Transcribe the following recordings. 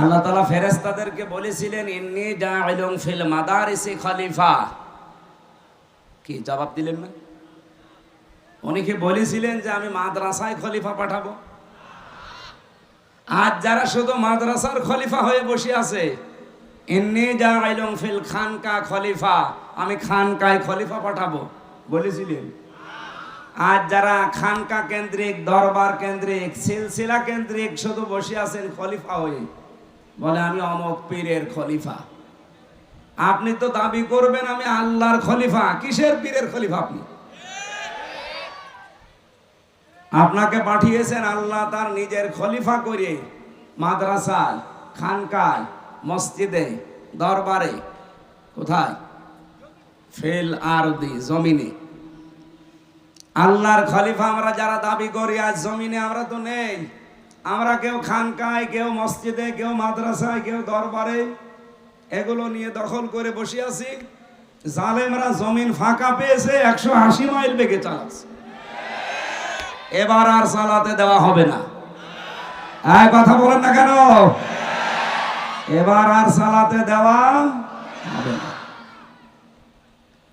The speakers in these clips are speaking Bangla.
আল্লাহ তালা ফেরেস্তাদেরকে বলেছিলেন, ইন্নি জাইলুম ফিল মাদারিসি খলিফা। কি জবাব দিলেন না? উনি কি বলেছিলেন যে, আমি মাদ্রাসায় খলিফা পাঠাবো। আজ যারা শুধু মাদ্রাসার খলিফা হয়ে বসে আছে, ইন্নি জাইলুম ফিল খানকা খলিফা। আমি খানকায় খলিফা পাঠাবো, বলেছিলেন। আজ যারা খানকা কেন্দ্রিক, দরবার কেন্দ্রিক, সিলসিলা কেন্দ্রিক শুধু বসে আছেন খলিফা হয়ে বলে, আমি অমক পীরের খলিফা। আপনি তো দাবি করবেন আমি আল্লাহর খলিফা। কিসের পীরের খলিফা আপনি? আপনাকে পাঠিয়েছেন আল্লাহ তার নিজের খলিফা করে মাদ্রাসায়, খানকায়, মসজিদে, দরবারে। কোথায়? ফেল আর দি জমিনে। আল্লাহর খলিফা আমরা যারা দাবি করি, আজ জমিনে আমরা তো নেই। আমরা কেউ খানকায়, কেউ মসজিদে, কেউ মাদ্রাসায়, কেউ দরবারে এগুলো নিয়ে দখল করে বসে আছি। জালেমরা জমিন ফাঁকা পেয়েছে, একশো আশি মাইল বেগে চালাচ্ছে। এবার আর চালাতে দেওয়া হবে না। এক কথা বলেন না কেন? এবার আর চালাতে দেওয়া হবে না।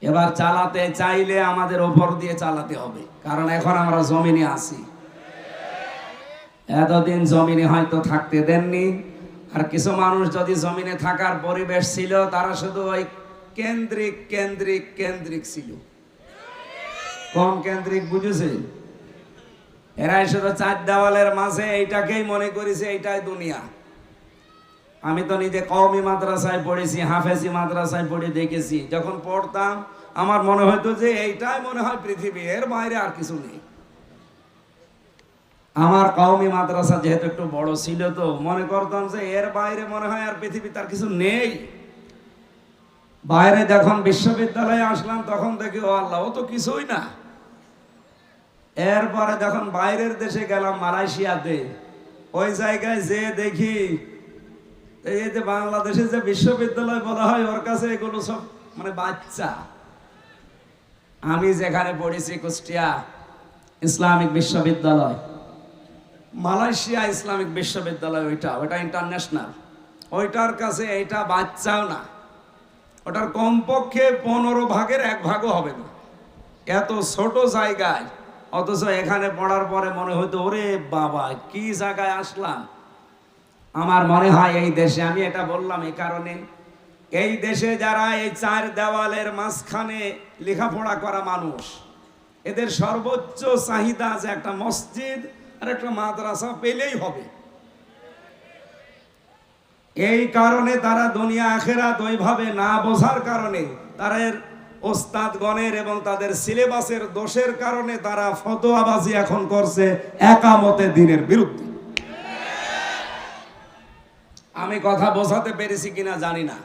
এবার চালাতে চাইলে আমাদের ওপর দিয়ে চালাতে হবে। কারণ এখন আমরা জমিনে আছি। এতদিন জমিনে হয়তো থাকতে দেননি। আর কিছু মানুষ যদি জমিনে থাকার পরিবেশ ছিল, তারা শুধু ওই কেন্দ্রিক কেন্দ্রিক কেন্দ্রিক ছিল। কোন কেন্দ্রিক বুঝেছে? এরাই শুধু চার দেওয়ালের মাঝে এইটাকেই মনে করেছে, এইটাই দুনিয়া। আমি তো নিজে কওমি মাদ্রাসায় পড়েছি, হাফেজি মাদ্রাসায় পড়ে দেখেছি। যখন পড়তাম, আমার মনে হতো যে এইটাই মনে হয় পৃথিবী, এর বাইরে আর কিছু নেই। আমার কওমি মাদ্রাসা যেহেতু একটু বড় ছিল তো মনে করতাম যে এর বাইরে মনে হয় আর পৃথিবী তার কিছু নেই। বাইরে যখন বিশ্ববিদ্যালয়ে আসলাম, তখন দেখি, ও আল্লাহ, ও তো কিছুই না। এরপরে যখন বাইরের দেশে গেলাম, মালয়েশিয়াতে, ওই জায়গায় যে দেখি, এই যে বাংলাদেশে যে বিশ্ববিদ্যালয় বলা হয়, ওর কাছে এগুলো সব মানে বাচ্চা। আমি যেখানে পড়েছি কুষ্টিয়া ইসলামিক বিশ্ববিদ্যালয়। মালয়েশিয়া ইসলামিক বিশ্ববিদ্যালয় ওইটা ওইটা ইন্টারন্যাশনাল ওইটার কাছে এটা বাচ্চাও না। ওটার কমপক্ষে পনেরো ভাগের এক ভাগও হবে না। এত ছোট জায়গায়, অথচ এখানে পড়ার পরে মনে হতো ওরে বাবা, কি জায়গায় আসলাম? আমার মনে হয় এই দেশে, আমি এটা বললাম এই কারণে, এই দেশে যারা এই চার দেওয়ালের মাঝখানে লেখাপড়া করা মানুষ, এদের সর্বোচ্চ চাহিদা যে একটা মসজিদ আর একটা মাদ্রাসা পেলেই হবে। এই কারণে তারা দুনিয়া আখেরাত ওইভাবে না বোঝার কারণে তারা এর ওস্তাদগণের এবং তাদের সিলেবাসের দোষের কারণে তারা ফতোয়াবাজি এখন করছে একামতে দিনের বিরুদ্ধে। আমি কথা বোঝাতে পেরেছি কিনা জানি না।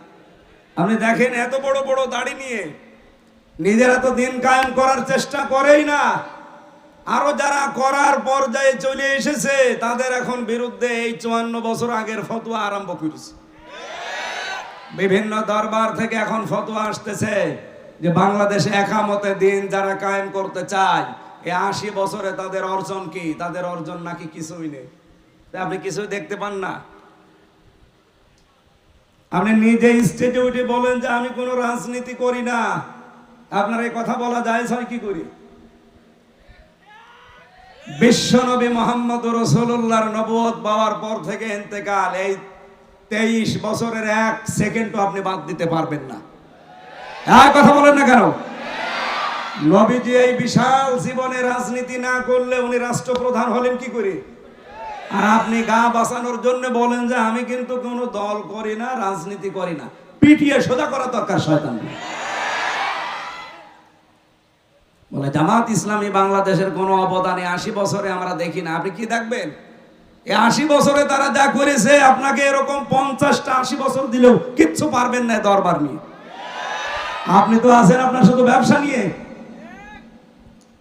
আপনি দেখেন এত বড় বড় দাড়ি নিয়ে নিজেরা তো দিন কায়েম করার চেষ্টা করেই না। আরও যারা করার পর্যায়ে চলে এসেছে, তাদের এখন বিরুদ্ধে এই চুয়ান্ন বছর আগের ফতোয়া আরম্ভ করেছে। বিভিন্ন দরবার থেকে এখন ফতোয়া আসতেছে যে বাংলাদেশে একামতে দিন যারা কায়েম করতে চায়, এই আশি বছরে তাদের অর্জন কি? তাদের অর্জন নাকি কিছুই নেই। আপনি কিছুই দেখতে পান না। আপনি নিজে ইনস্টিটিউটে বলেন যে আমি কোনো রাজনীতি করি না। আপনার এই কথা বলা যায় কি করি? বিশ্বনবী মোহাম্মদ রসুল্লাহর নবুয়ত পাওয়ার পর থেকে এতেকাল এই তেইশ বছরের এক সেকেন্ডও আপনি বাদ দিতে পারবেন না। এক কথা বলেন না কেন? নবীজি এই বিশাল জীবনে রাজনীতি না করলে উনি রাষ্ট্রপ্রধান হলেন কি করে? আর আপনি গা বাঁচানোর জন্য বলেন যে আমি কিন্তু কোনো দল করি না, রাজনীতি করি না। পিটিয়ে সোজা করা দরকার, শয়তান। বলে, জামাত ইসলামী বাংলাদেশের কোনো অবদানে আশি বছরে আমরা দেখি না। আপনি কি দেখবেন? এই আশি বছরে তারা যা করেছে, আপনাকে এরকম পঞ্চাশটা আশি বছর দিলেও কিচ্ছু পারবেন না দরবার নিয়ে। আপনি তো আছেন আপনার শুধু ব্যবসা নিয়ে।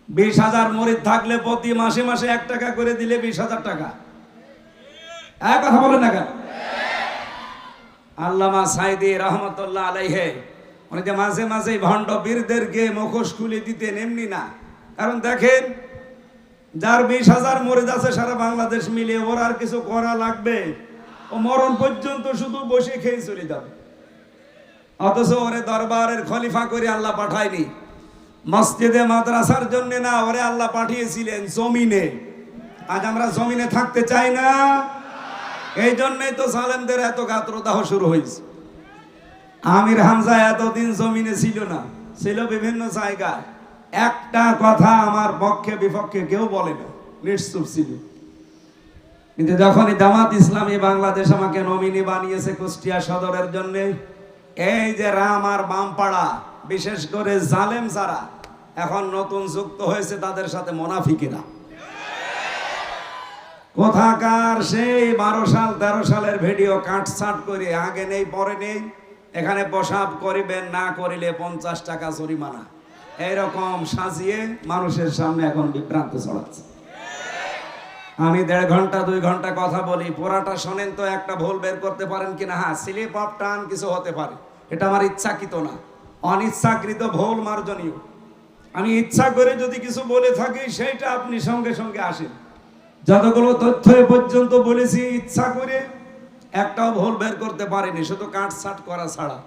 বিশ হাজার মরিদ থাকলে প্রতি মাসে মাসে এক টাকা করে দিলে বিশ হাজার টাকা। এক কথা বলেন না কেন? আল্লামা সাইদি রহমতুল্লাহ আলাইহে উনি যে মাঝে মাঝে ভণ্ড বীরদেরকে মুখোশ খুলে দিতেন, এমনি না। কারণ দেখেন, যার বিশ হাজার মরিদ আছে সারা বাংলাদেশ মিলিয়ে ওর আর কিছু করা লাগবে। ও মরণ পর্যন্ত শুধু বসে খেয়ে চলে যাবে। অথচ ওরে দরবারের খলিফা করে আল্লাহ পাঠায়নি। মসজিদে মাদ্রাসার জন্য না, ওরে আল্লাহ পাঠিয়েছিলেন জমিনে। আজ আমরা জমিনে থাকতে চাই না। এই জন্যই তো সালেমদের এত গাত্রদাহ শুরু হয়েছে। আমির হামজা এতদিন জমিনে ছিল না, ছিল বিভিন্ন জায়গায়। একটা কথা আমার পক্ষে বিপক্ষে কেউ বলে না, নিশ্চুপ ছিল। কিন্তু যখনই জামাত ইসলামী বাংলাদেশ আমাকে নমিনি বানিয়েছে কুষ্টিয়া সদরের জন্য, এই যে রাম আর বামপাড়া, বিশেষ করে জালেম যারা, এখন নতুন যুক্ত হয়েছে তাদের সাথে মোনাফিকেরা। কোথাকার সেই বারো সাল, তেরো সালের ভিডিও কাটছাট করে, আগে নেই, পরে নেই। এখানে প্রসাব করিবেন, না করিলে পঞ্চাশ টাকা জরিমানা। এইরকম সাজিয়ে মানুষের সামনে এখন বিভ্রান্ত ছড়াচ্ছে। আমি দেড় ঘণ্টা, দুই ঘণ্টা কথা বলি পুরাটা শোনেন তো, একটা ভুল বের করতে পারেন কিনা? হ্যাঁ স্লিপ অফ টান কিছু হতে পারে। এটা আমার ইচ্ছাকৃত না। অনিচ্ছাকৃত ভুল মার্জনীয়। আমি ইচ্ছা করে যদি কিছু বলে থাকি, সেইটা আপনি সঙ্গে সঙ্গে আসেন। যতগুলো তথ্য এ পর্যন্ত বলেছি, ইচ্ছা করে একটাও ভুল বের করতে পারিনি, শুধু কাটছাট করা ছাড়া।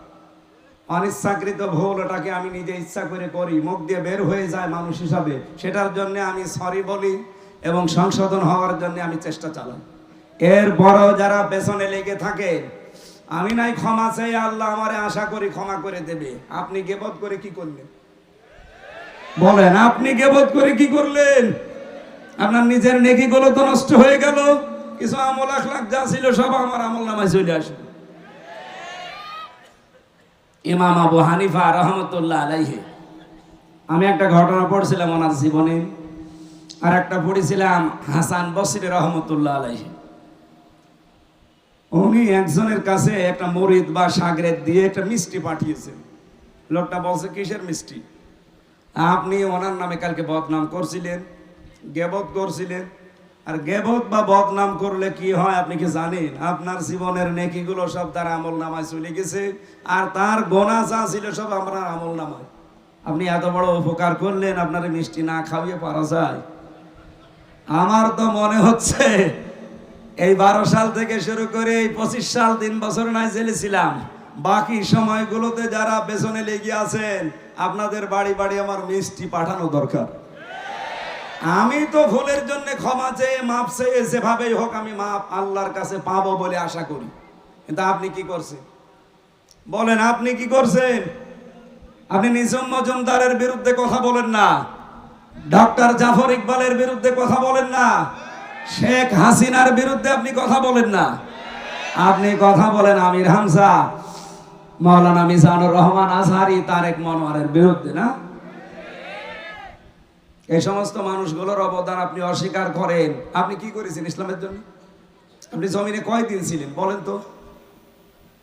অনিচ্ছাকৃত ভুল, ওটাকে আমি নিজে ইচ্ছা করে করি। মুখ দিয়ে বের হয়ে যায় মানুষ হিসাবে। সেটার জন্য আমি সরি বলি এবং সংশোধন হওয়ার জন্য আমি চেষ্টা চালাই। এর বড় যারা পেছনে লেগে থাকে, আমি নাই ক্ষমা চাই, আল্লাহ আমারে আশা করি ক্ষমা করে দেবে। আপনি গেবত করে কি করলেন? বলেন, আপনি গেবত করে কি করলেন? আপনার নিজের নেকিগুলো তো নষ্ট হয়ে গেল। কিছু আমল আখলাখ যা ছিল সব আমার আমল নামায় চলে আসে। ইমাম আবু হানিফা রহমতুল্লাহ আলাইহে। আমি একটা ঘটনা পড়ছিলাম ওনার জীবনে, আর একটা পড়েছিলাম হাসান বসির রহমতুল্লাহ আলাইহে। উনি একজনের কাছে একটা মরিদ বা সাগরের দিয়ে একটা মিষ্টি পাঠিয়েছেন। লোকটা বলছে, কিসের মিষ্টি? আপনি ওনার নামে কালকে বদনাম করছিলেন, গেবত করছিলেন আর গেবত বা বদনাম করলে কি হয় আপনি কি জানেন? আপনার জীবনের নেকিগুলো সব তার আমল নামায় চলে গেছে, আর তার গোনা যা ছিল সব আপনার আমল নামায়। আপনি এত বড় উপকার করলেন, আপনার মিষ্টি না খাওয়িয়ে পারা যায়। আমার তো মনে হচ্ছে, এই বারো সাল থেকে শুরু করে এই পঁচিশ সাল তিন বছর নাই জেলেছিলাম। বাকি সময়গুলোতে যারা পেছনে লেগে আছেন, আপনাদের বাড়ি বাড়ি আমার মিষ্টি পাঠানো দরকার। আমি তো ভুলের জন্য ক্ষমা চেয়ে, মাপ চেয়ে যেভাবেই হোক আমি মাপ আল্লাহর কাছে পাবো বলে আশা করি। কিন্তু আপনি কি করছেন? বলেন, আপনি কি করছেন? আপনি নিজম মজুমদারের বিরুদ্ধে কথা বলেন না। ডক্টর জাফর ইকবালের বিরুদ্ধে কথা বলেন না। শেখ হাসিনার বিরুদ্ধে আপনি কথা বলেন না। আপনি কথা বলেন আমির হামজা, মৌলানা মিজানুর রহমান আজহারি তারেক মনোয়ারের বিরুদ্ধে, না? এই সমস্ত মানুষগুলোর অবদান আপনি অস্বীকার করেন। আপনি কি করেছেন ইসলামের জন্য? আপনি জমিনে কয়দিন ছিলেন বলেন তো?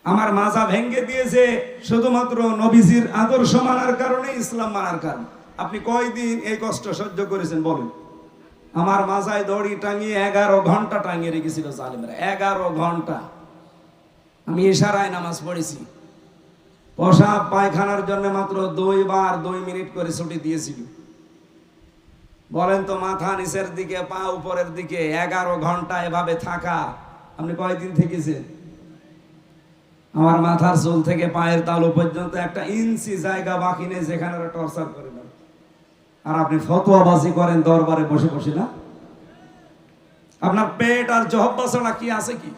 আমার মাজা ভেঙ্গে দিয়েছে শুধুমাত্র নবীজির আদর্শ মানার কারণে, ইসলাম মানার কারণ। আপনি কয়দিন এই কষ্ট সহ্য করেছেন বলেন? আমার মাজায় দড়ি টাঙিয়ে এগারো ঘণ্টা টাঙিয়ে রেখেছিল জালিমরা। এগারো ঘণ্টা। আমি ইশারায় নামাজ পড়েছি। প্রসাব পায়খানার জন্য মাত্র দুই বার দুই মিনিট করে ছুটি দিয়েছিল। বলেন তো মাথা নিচের দিকে, পা উপরের দিকে, এগারো ঘণ্টা এভাবে থাকা। আপনি কয়দিন থেকেছেন? আমার মাথার চুল থেকে পায়ের তালু পর্যন্ত একটা ইঞ্চি জায়গা বাকি নেই যেখানে টর্চার করে না। আর আপনি ফতোয়াবাজি করেন দরবারে বসে বসে না? আপনার পেট আর জহব্বা ছাড়া কি আছে কি?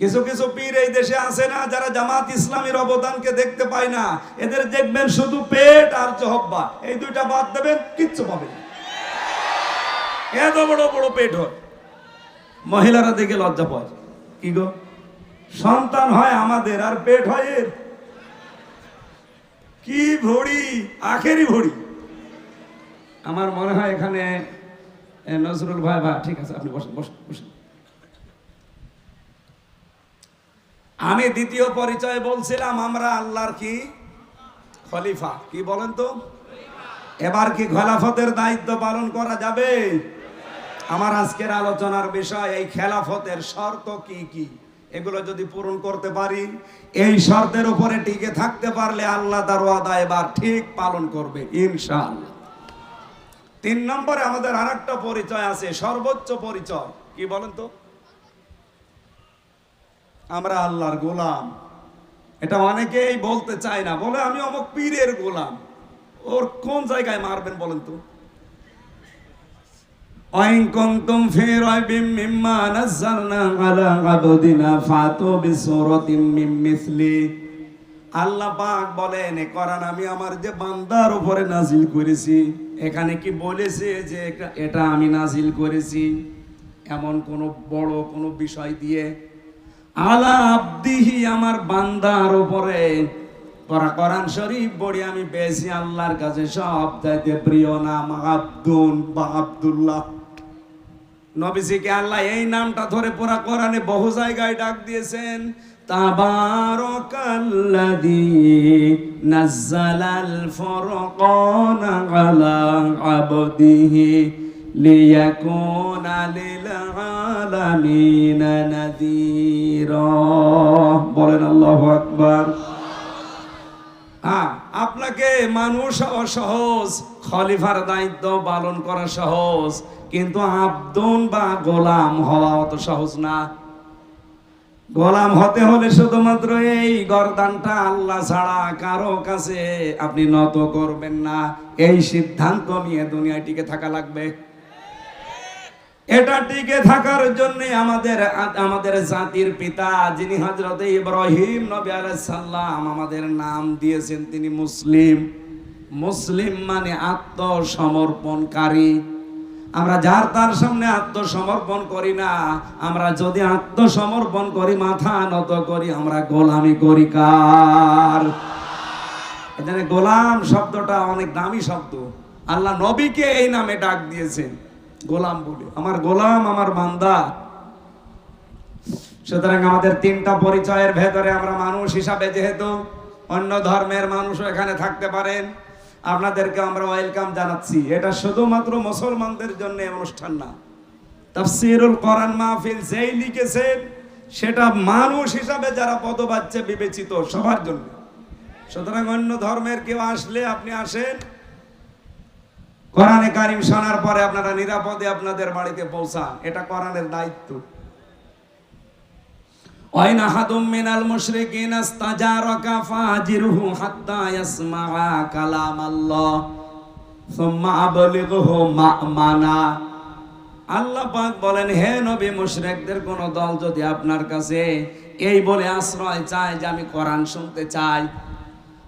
কিছু কিছু পীর এই দেশে আছে না, যারা জামাত ইসলামের অবদানকে দেখতে পায় না। এদের দেখবেন শুধু পেট আর জহব্বা। এই দুইটা বাদ দেবেন, কিচ্ছু পাবেন এত বড় বড় পেট হয়। মহিলারা দেখে লজ্জা পায় কি গো? সন্তান হয় আমাদের, আর পেট হয় এর। কি ভড়ি? আখেরই ভড়ি। আমার মনে হয় এখানে নজরুল ভাই বা ঠিক আছে, আপনি বসেন বসেন বসেন। আমি দ্বিতীয় পরিচয় বলছিলাম, আমরা আল্লাহর কি? খলিফা। কি বলেন তো? এবার কি খেলাফতের দায়িত্ব পালন করা যাবে? আমার আজকের আলোচনার বিষয়, এই খেলাফতের শর্ত কি কি? এগুলো যদি পূরণ করতে পারি, এই শর্তের উপরে টিকে থাকতে পারলে আল্লাহ তার ওয়াদা এবার ঠিক পালন করবে, ইনশাআল্লাহ। তিন নম্বরে আমাদের আরেকটা পরিচয় আছে, সর্বোচ্চ পরিচয়। কি বলেন তো? আমরা আল্লাহর গোলাম এটা অনেকেই বলতে চায় না বলে আমি অমুক পীরের গোলাম ওর কোন জায়গায় মারবেন বলেন তো وإن كنتم في ريب مما نزلنا على عبدنا فاتوا بسورة من مثله আল্লাহ পাক বলেন এ কোরআন আমি আমার যে বান্দার উপরে নাজিল করেছি এখানে কি বলেছে যে এটা- এটা আমি নাজিল করেছি এমন কোন বড় কোন বিষয় দিয়ে আলা আব্দিহি আমার বান্দার উপরে। করা কোরআন শরীফ বড়ি আমি পেয়েছি আল্লাহর কাছে সব চাইতে প্রিয় নাম আব্দুল বা আব্দুল্লাহ। নবীজিকে আল্লাহ এই নামটা ধরে পুরা কোরআনে বহু জায়গায় ডাক দিয়েছেন, তাবারাকাল্লাযী নাজ্জালাল ফুরকানা আলা আবদিহি। লিল আলামিনা নাযীরা বলেন আল্লাহু আকবার। আপনাকে মানুষ সহজ, খলিফার দায়িত্ব পালন করা সহজ, কিন্তু আব্দুন বা গোলাম হওয়া অত সহজ না। গোলাম হতে হলে শুধুমাত্র এই গরদানটা আল্লাহ ছাড়া কারও কাছে আপনি নত করবেন না। এই সিদ্ধান্ত নিয়ে দুনিয়ায় টিকে থাকা লাগবে। এটা টিকে থাকার জন্য আমাদের আমাদের জাতির পিতা, যিনি হজরত ইব্রাহিম নবী সালাম আমাদের নাম দিয়েছেন, তিনি মুসলিম। মুসলিম মানে আত্মসমর্পণকারী। আমরা যার তার সামনে আত্মসমর্পণ করি না, আমরা যদি আত্মসমর্পণ করি, মাথা নত করি, আমরা গোলামি করি কার? এখানে গোলাম শব্দটা অনেক দামি শব্দ। আল্লাহ নবীকে এই নামে ডাক দিয়েছেন। গোলাম বলে। আমার গোলাম, আমার বান্দা। সুতরাং আমাদের তিনটা পরিচয়ের ভেতরে আমরা মানুষ হিসাবে যেহেতু অন্য ধর্মের মানুষও এখানে থাকতে পারেন আপনাদেরকে আমরা ওয়েলকাম জানাচ্ছি। এটা শুধুমাত্র মুসলমানদের জন্য অনুষ্ঠান না। তাফসিরুল কোরআন মাহফিল যেই লিখেছেন, সেটা মানুষ হিসাবে যারা পদবাচ্চে বিবেচিত সবার জন্য। সুতরাং অন্য ধর্মের কেউ আসলে আপনি আসেন কোরআনে কারিম শোনার পরে আপনারা নিরাপদে আপনাদের বাড়িতে পৌঁছান। এটা কোরআনের দায়িত্ব। মিনাল মুশরিকিন আস্তাজারাকা ফাজিরহু হাত্তা কালাম আল্লাহ সুম্মা আবলিগহু মা'মানা। আল্লাহ পাক বলেন, হে নবী মুশরিকদের, কোন দল যদি আপনার কাছে এই বলে আশ্রয় চায় যে আমি কোরআন শুনতে চাই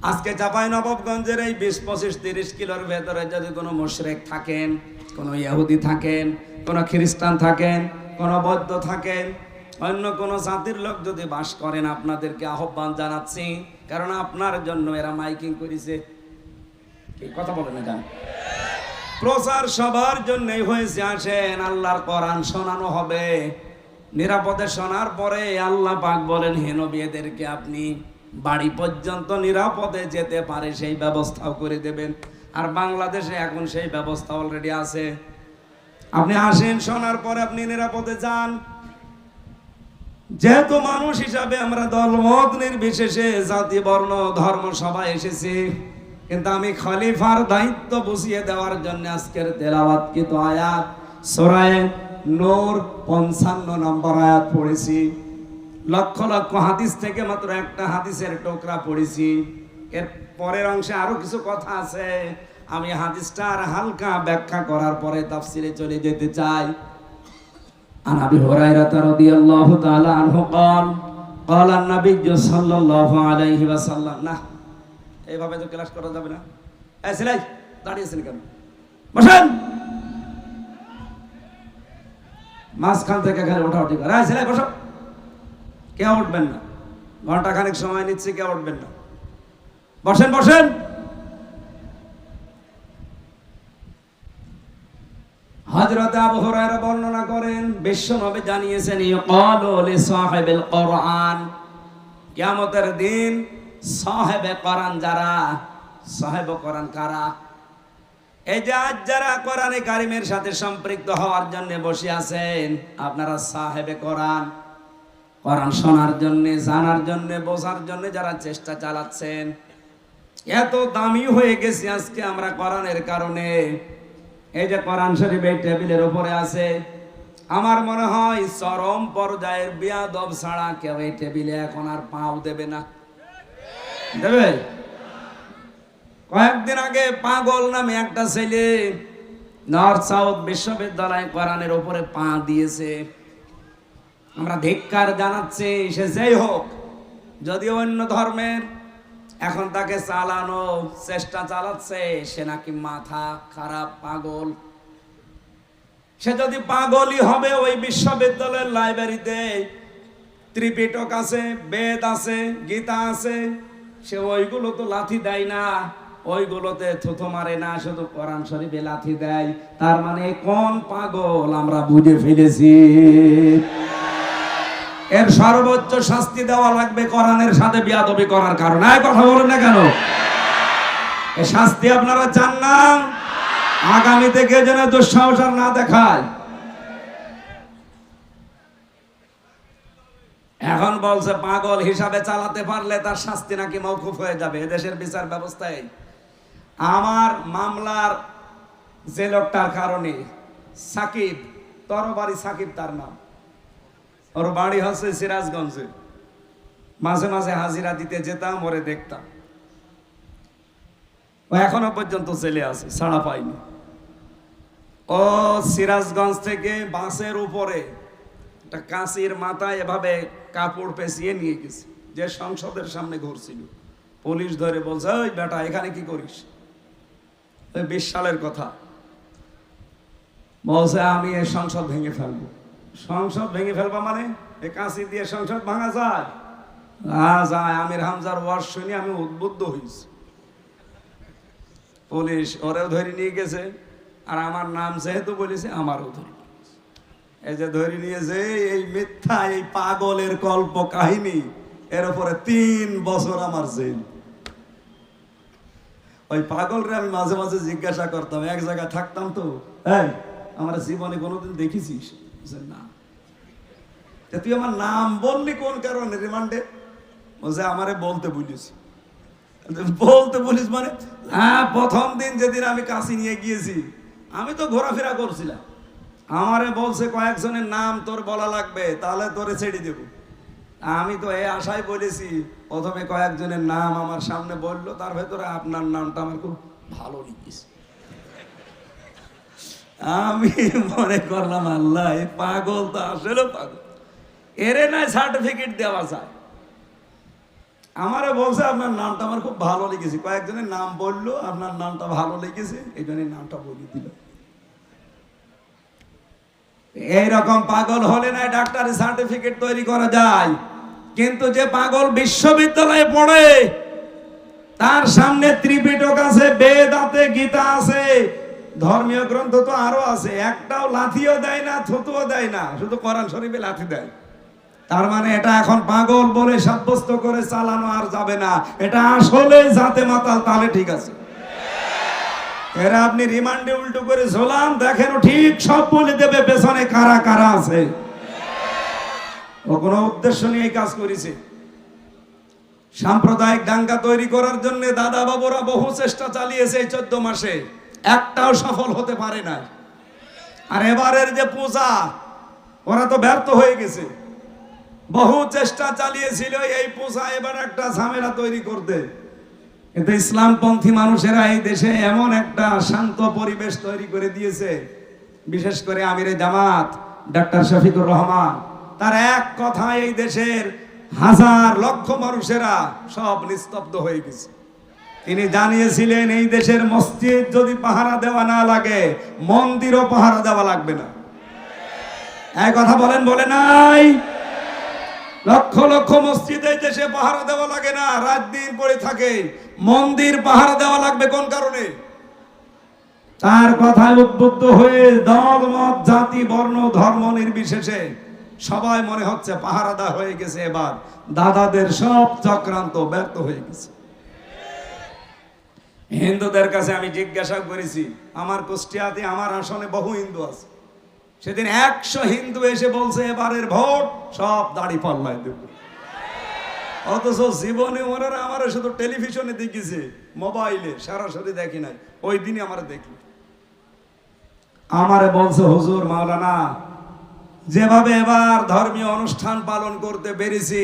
আজকে চাপাই নবাবগঞ্জের এই বিশ, পঁচিশ, তিরিশ কিলোর ভেতরে যদি কোনো মুশরেক থাকেন, কোনো ইহুদি থাকেন, কোনো খ্রিস্টান থাকেন, কোনো বৌদ্ধ থাকেন, অন্য কোনো জাতির লোক যদি বাস করেন, আপনাদেরকে আহ্বান জানাচ্ছি, কারণ আপনার জন্য এরা মাইকিং করেছে। কথা বলে না কেন প্রচার সবার জন্যই হয়েছে, আসেন, আল্লাহর কোরআন শোনানো হবে। নিরাপদে শোনার পরে আল্লাহ পাক বলেন হেনবি এদেরকে আপনি বাড়ি পর্যন্ত নিরাপদে যেতে পারে, সেই ব্যবস্থাও করে দেবেন। আর বাংলাদেশে এখন সেই ব্যবস্থা অলরেডি আছে। আপনি আসেন, শোনার পরে আপনি নিরাপদে যান। যেহেতু মানুষ হিসাবে আমরা দলমত নির্বিশেষে জাতি, বর্ণ, ধর্ম, সবাই এসেছি, কিন্তু আমি খলিফার দায়িত্ব বুঝিয়ে দেওয়ার জন্য আজকের তেলাওয়াতকৃত আয়াত? সোরায় নূর পঞ্চান্ন নম্বর আয়াত পড়েছি। লক্ষ লক্ষ হাদিস থেকে মাত্র একটা হাদিসের টোকরা পড়েছি এর পরের অংশে আরো কিছু কথা আছে আমি হাদিসটার হালকা ব্যাখ্যা করার পরে তাফসিরে চলে যেতে চাই عن ابي هريره رضي الله تعالى عنه قال قال النبي صلى الله عليه وسلم না এইভাবে তো ক্লাস করা যাবে না এই সিলাই দাঁড়িয়েছেন কেন বসেন মাঝখান থেকে খালি ওঠা উঠি করে এই সিলাই বসো কেউ উঠবেন না। ঘণ্টা খানিক সময় নিচ্ছি, কেউ উঠবেন না। বসেন বসেন। হযরত আবু বর্ণনা করেন, বিশ্বনবী জানিয়েছেন ইকালু লি সাহিবিল দিন সাহেবে কোরআন যারা, সাহেব কোরআন কারা? এই যে আজ যারা কোরআনে কারিমের সাথে সম্পৃক্ত হওয়ার জন্য বসে আছেন, আপনারা সাহেবে কোরআন। কোরআন শোনার জন্য, জানার জন্য, বোঝার জন্য যারা চেষ্টা চালাচ্ছেন। এত দামি হয়ে গেছি আজকে আমরা কোরআনের কারণে। এই যে কোরআন শরীফ এই টেবিলের উপরে আছে। আমার মনে হয় চরম পর্যায়ের বিয়াদব ছাড়া কেউ এই টেবিলে এখন আর পাও দেবে না। দেবে? কয়েকদিন আগে পাগল নামে একটা ছেলে নর্থ সাউথ বিশ্ববিদ্যালয় কোরআনের উপরে পা দিয়েছে। আমরা ধিক্কার জানাচ্ছি, সে যেই হোক যদি অন্য ধর্মের, এখন তাকে চালানো, চেষ্টা চালাচ্ছে, সে নাকি মাথা খারাপ, পাগল। সে যদি পাগলই হবে, ওই বিশ্ববিদ্যালয়ের লাইব্রেরিতে ত্রিপিটক আছে, বেদ আছে, গীতা আছে, সে ওইগুলো তো লাথি দেয় না, ওইগুলোতে থুথু মারে না, শুধু কোরআন শরীফে লাথি দেয়। তার মানে কোন পাগল আমরা বুঝে ফেলেছি? এর সর্বোচ্চ শাস্তি দেওয়া লাগবে কোরআনের সাথে বিয়াদবি করার কারণে। এই কথা বলেন না কেন? এ শাস্তি আপনারা চান না? আগামী থেকে যেন দুঃসাহস আর না দেখায়? এখন বলছে, পাগল হিসাবে চালাতে পারলে তার শাস্তি নাকি মৌকুফ হয়ে যাবে এদেশের বিচার ব্যবস্থায়। আমার মামলার যে লোকটার কারণে সাকিব, তরবারি সাকিব তার নাম। ওর বাড়ি হচ্ছে সিরাজগঞ্জে। মাঝে মাঝে হাজিরা দিতে যেতাম, ওরে দেখতাম। ও এখনও পর্যন্ত চলে আছে, ছাড়া পাইনি। ও সিরাজগঞ্জ থেকে বাসের উপরে একটা কাঁচির মাথায় এভাবে কাপড় পেঁচিয়ে নিয়ে গেছে, যে সংসদের সামনে ঘুরছিল। পুলিশ ধরে বলছে, ওই বেটা, এখানে কি করিস? ওই বিশ সালের কথা। বলছে, আমি এই সংসদ ভেঙে ফেলব। সংসদ ভেঙে ফেলবা মানে? এই কাঁচি দিয়ে সংসদ ভাঙা যায়। আ যায়, আমির হামজার ওয়াজ শুনে আমি উদ্বুদ্ধ হয়েছি পুলিশ ওরেও ধরে নিয়ে গেছে, আর আমার নাম যেহেতু বলেছে, আমারও ধরে এই যে ধরে নিয়েছে এই মিথ্যা, এই পাগলের কল্প কাহিনী, এর উপরে তিন বছর আমার জেল। ওই পাগলরে আমি মাঝে মাঝে জিজ্ঞাসা করতাম, এক জায়গায় থাকতাম তো। এই, আমার জীবনে কোনোদিন দেখেছিস? না? তুই আমার নাম বললি কোন কারণে? রিমান্ডে বলছে আমারে বলতে বলতে বলিস মানে হ্যাঁ প্রথম দিন যেদিন আমি কাশি নিয়ে গিয়েছি, আমি তো ঘোরাফেরা করছিলাম। আমারে বলছে কয়েকজনের নাম তোর বলা লাগবে, তাহলে তোরে ছেড়ে দেব। আমি তো এই আশায় বলেছি, প্রথমে কয়েকজনের নাম আমার সামনে বলল, তার ভেতরে আপনার নামটা আমার খুব ভালো লেগেছে। আমি মনে করলাম, আল্লাহ পাগল তো আসলে পাগল। এরে নাই সার্টিফিকেট দেওয়া যায়। আমারে বলছে, আপনার নামটা আমার খুব ভালো লেগেছে কয়েকজনের নাম বলল, আপনার নামটা ভালো লেগেছে এই জন্য নামটা বলে দিল। এইরকম পাগল হলে না ডাক্তারি সার্টিফিকেট তৈরি করা যায়। কিন্তু যে পাগল বিশ্ববিদ্যালয়ে পড়ে, তার সামনে ত্রিপিটক আছে, বেদ আছে, গীতা আছে। ধর্মীয় গ্রন্থ তো আরও আছে। একটাও লাথিও দেয় না, থুতুও দেয় না, শুধু কোরআন শরীফে লাথি দেয়। তার মানে এটা এখন পাগল বলে সাব্যস্ত করে চালানো আর যাবে না। এটা আসলে যাতে মাতাল, তাহলে ঠিক আছে। এরা আপনি রিমান্ডে উল্টো করে ঝোলান, দেখেন ঠিক সব বলে দেবে, পেছনে কারা কারা আছে। ও কোনো উদ্দেশ্য নিয়ে কাজ করেছে। সাম্প্রদায়িক দাঙ্গা তৈরি করার জন্য দাদা বাবুরা বহু চেষ্টা চালিয়েছে এই চোদ্দ মাসে। একটাও সফল হতে পারে না আর এবারের যে পূজা, ওরা তো ব্যর্থ হয়ে গেছে। বহু চেষ্টা চালিয়েছিল এই পূজা এবার একটা ঝামেলা তৈরি করতে। কিন্তু ইসলামপন্থী মানুষেরা এই দেশে এমন একটা শান্ত পরিবেশ তৈরি করে দিয়েছে। বিশেষ করে আমিরে জামাত, ডাক্তার শফিকুর রহমান, তার এক কথায় এই দেশের হাজার লক্ষ মানুষেরা সব নিস্তব্ধ হয়ে গেছে। তিনি জানিয়েছিলেন, এই দেশের মসজিদ যদি পাহারা দেওয়া না লাগে, মন্দিরও পাহারা দেওয়া লাগবে না। এক কথা বলেন, বলে নাই। লক্ষ লক্ষ মসজিদ এই দেশে পাহারা দেওয়া লাগে না, রাত দিন পড়ে থাকে। মন্দির পাহারা দেওয়া লাগবে কোন কারণে? তার কথায় উদ্বুদ্ধ হয়ে দল, মত, জাতি, বর্ণ, ধর্ম নির্বিশেষে সবাই মনে হচ্ছে পাহারাদা হয়ে গেছে এবার। দাদাদের সব চক্রান্ত ব্যর্থ হয়ে গেছে। হিন্দুদের কাছে আমি জিজ্ঞাসা করেছি, আমার কুষ্টিয়াতে, আমার আসনে বহু হিন্দু আছে। সেদিন একশো হিন্দু এসে বলছে, এবারের ভোট, সব দাড়ি পাল্লায় দেব। অথচ জীবনে ওনারা আমার শুধু টেলিভিশনে দেখিছে, মোবাইলে, সরাসরি দেখি নাই, ওই দিনই আমার দেখল। আমারে বলছে, হুজুর মাওলানা, যেভাবে এবার ধর্মীয় অনুষ্ঠান পালন করতে পেরেছি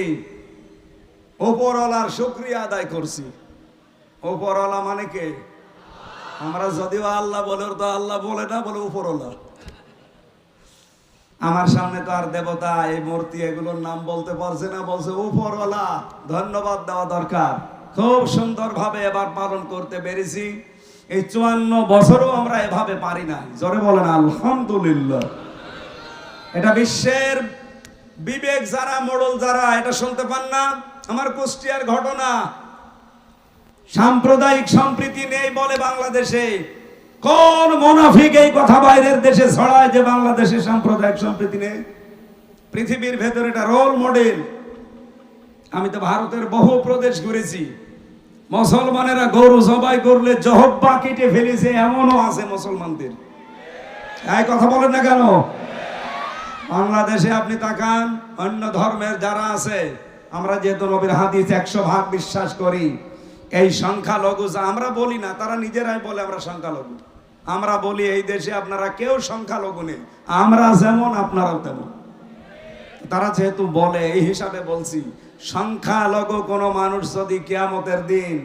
ওপরওয়ালার শুক্রিয়া আদায় করছি। ওপরওয়ালা মানে কে? আমরা যদিও আল্লাহ বলে তো আল্লাহ বলে না, বলে উপরওয়ালা। আমার সামনে তো আর দেবতা, এই মূর্তি এগুলোর নাম বলতে পারছে না, বলছে উপরওয়ালা। ধন্যবাদ দেওয়া দরকার। খুব সুন্দরভাবে এবার পালন করতে পেরেছি। এই চুয়ান্ন বছরও আমরা এভাবে পারি না। জোরে বলেন, আলহামদুলিল্লাহ। এটা বিশ্বের বিবেক যারা, মোড়ল যারা, এটা শুনতে পান না? আমার কুষ্টিয়ার ঘটনা। সাম্প্রদায়িক সম্প্রীতি নেই বলে বাংলাদেশে। কোন মোনাফিক এই কথা বাইরের দেশে ছড়ায় যে বাংলাদেশে সাম্প্রদায়িক সম্প্রীতি নেই? পৃথিবীর ভেতরে এটা রোল মডেল আমি তো ভারতের বহু প্রদেশ ঘুরেছি। মুসলমানেরা গরু জবাই করলে জহব্বা কেটে ফেলেছে, এমনও আছে মুসলমানদের। এই কথা বলেন না কেন? বাংলাদেশে আপনি তাকান, অন্য ধর্মের যারা আছে, আমরা যেহেতু নবীর হাদিস একশো ভাগ বিশ্বাস করি এই সংখ্যালঘু যা আমরা বলি না, তারা নিজেরাই বলে আমরা সংখ্যালঘু। আমরা বলি এই দেশে আপনারা কেউ সংখ্যালঘু নেই, আমরা যেমন, আপনারাও তেমন। তারা যেহেতু বলে, এই হিসাবে বলছি, সংখ্যালঘু কোনো মানুষ যদি কেয়ামতের দিন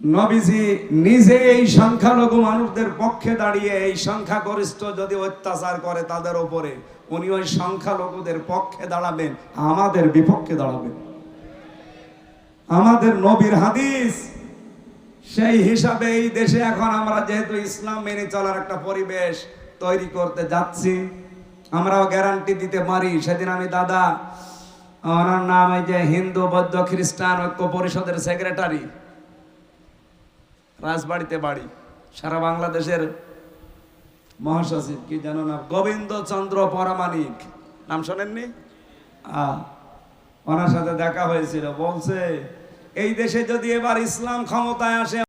নবীজি নিজে এই সংখ্যালঘু মানুষদের পক্ষে দাঁড়িয়ে এই সংখ্যাগরিষ্ঠ যদি অত্যাচার করে তাদের উপরে, উনি ওই সংখ্যালঘুদের পক্ষে দাঁড়াবেন, আমাদের বিপক্ষে দাঁড়াবেন। আমাদের নবীর হাদিস। সেই হিসাবে এই দেশে এখন আমরা যেহেতু ইসলাম মেনে চলার একটা পরিবেশ তৈরি করতে যাচ্ছি, আমরাও গ্যারান্টি দিতে পারি। সেদিন আমি দাদা, ওনার নাম এই যে হিন্দু, বৌদ্ধ, খ্রিস্টান ঐক্য পরিষদের সেক্রেটারি রাজবাড়িতে বাড়ি, সারা বাংলাদেশের মহাসচিব, কি জানো না গোবিন্দ চন্দ্র পরামানিক নাম শোনেননি? ওনার সাথে দেখা হয়েছিল। বলছে এই দেশে যদি এবার ইসলাম ক্ষমতায় আসে